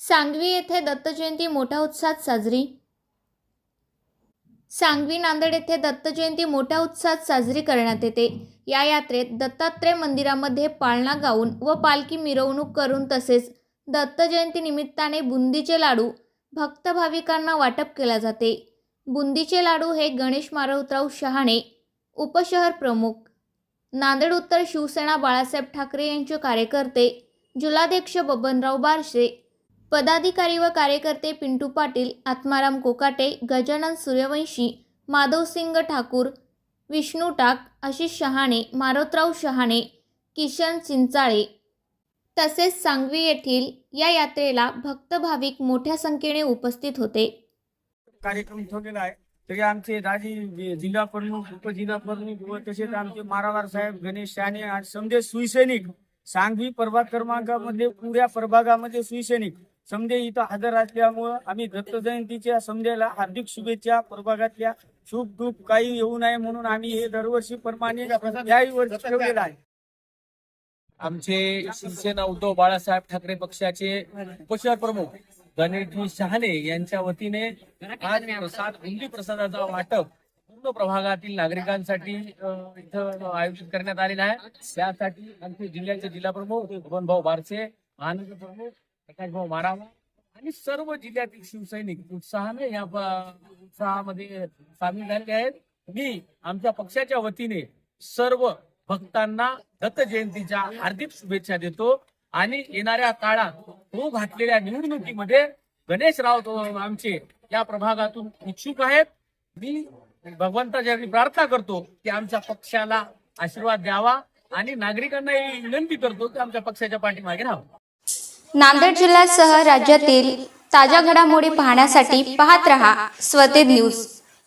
सांगवी येथे दत्त जयंती मोठ्या उत्साहात साजरी. सांगवी नांदेड येथे दत्तजयंती मोठ्या उत्साहात साजरी करण्यात येते. या यात्रेत दत्तात्रय मंदिरामध्ये पाळणा गाऊन व पालखी मिरवणूक करून तसेच दत्तजयंती निमित्ताने बुंदीचे लाडू भक्त भाविकांना वाटप केला जाते. बुंदीचे लाडू हे गणेश मारवतराव शहाणे उपशहर प्रमुख नांदेड उत्तर शिवसेना बाळासाहेब ठाकरे यांचे कार्यकर्ते जिल्हाध्यक्ष बबनराव बारशे पदाधिकारी व कार्यकर्ते पिंटू पाटील आत्माराम कोकाटे गजानन सूर्यवंशी माधवसिंग ठाकूर विष्णू टाक आशिष शहाणे मारोतराव शहाणे किशन चिंचाळे. तसेच सांगवी येथील या यात्रेला भक्त भाविक मोठ्या संख्येने उपस्थित होते. कार्यक्रम ठेवलेला आहे. तरी आमचे राजी जिल्हा प्रमुख उपजिल्हा प्रमुख व तसेच आमचे मारावार साहेब गणेश शहाणे आणि समजे सुईसैनिक सांगवी प्रभाग क्रमांकामध्ये पुऱ्या प्रभागामध्ये सुईसैनिक समजे इथं हजर असल्यामुळं आम्ही दत्त जयंतीच्या समजेला हार्दिक शुभेच्छा प्रभागातल्या शुभ दुःख काही येऊ नये म्हणून आम्ही हे दरवर्षी प्रमाणे याही वर्षी ठेवलेलं आहे. आमचे शिवसेना उद्धव बाळासाहेब ठाकरे पक्षाचे उपशहर प्रमुख गणेशजी शहाणे यांच्या वतीने आज प्रसाद हिंदी प्रसादाचा वाटप पूर्ण प्रभागातील नागरिकांसाठी इथं आयोजित करण्यात आलेला आहे. त्यासाठी आमचे जिल्ह्याचे जिल्हा प्रमुख भाऊ बारसे महानगर प्रमुख प्रकाश मारावा आणि सर्व जिल्ह्यातील शिवसैनिक उत्साहाने या उत्साहामध्ये सामील झालेले आहेत. मी आमच्या पक्षाच्या वतीने सर्व भक्तांना दत्त जयंतीच्या हार्दिक शुभेच्छा देतो. आणि येणाऱ्या काळात तो घातलेल्या निवडणुकीमध्ये गणेश राऊत आमचे या प्रभागातून इच्छुक आहेत. मी भगवंताच्या प्रार्थना करतो की आमच्या पक्षाला आशीर्वाद द्यावा आणि नागरिकांनाही विनंती करतो की आमच्या पक्षाच्या पाठीमागे राहावं. नांदेड जिल्ह्यासह राज्यातील ताज्या घडामोडी पाहण्यासाठी पाहत रहा स्वतेज न्यूज.